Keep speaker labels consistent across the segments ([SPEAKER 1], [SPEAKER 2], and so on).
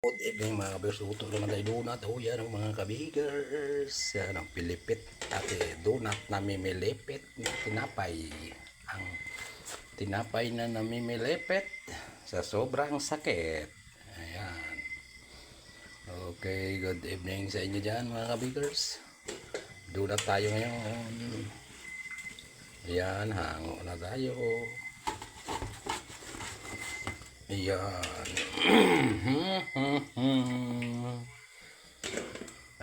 [SPEAKER 1] Good evening mga kabigers. Luto naman tayo donut. Oh, yan ang mga kabigers. Yan ang pilipit. At eh, donut na mimilipit na tinapay. Ang tinapay na namimilipit sa sobrang sakit. Ayan. Okay, good evening sa inyo dyan mga kabigers. Donut tayo ngayon. Ayan, hango na tayo. Ayan.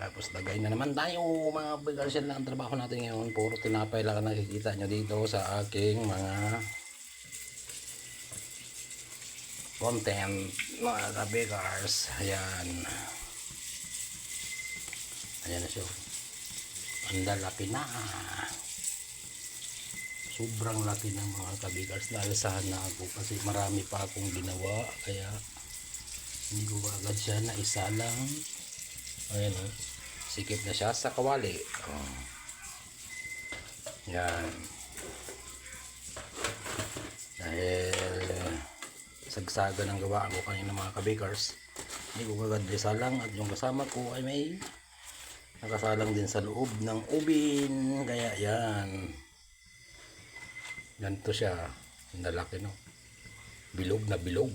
[SPEAKER 1] Tapos lagay na naman tayo mga bigas yan lang ang trabaho natin ngayon. Puro tinapay lang ang nakikita nyo dito sa aking mga content mga kabigars. Ayan. Ayan na siya. Ang lalaki na. Sobrang laki ng mga kabigars. Nalasahan na ako kasi marami pa akong ginawa. Kaya hindi ko agad siya na isa lang. Ayan o. Sikip na siya sa kawali. Oh. Yan. Dahil sagsaga ng gawa ko kanina mga kabikers. Hindi ko agad isa lang at yung kasama ko ay may nakasalang din sa loob ng ubin. Kaya yan. Ganito siya. Ang lalaki no. Bilog na bilog.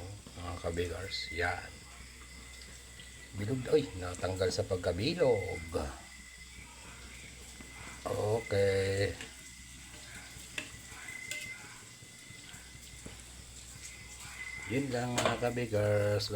[SPEAKER 1] Oh, mga kabigars. Yan. Bilog. Ay, natanggal sa pagkabilog. Okay. Yun lang mga kabigars.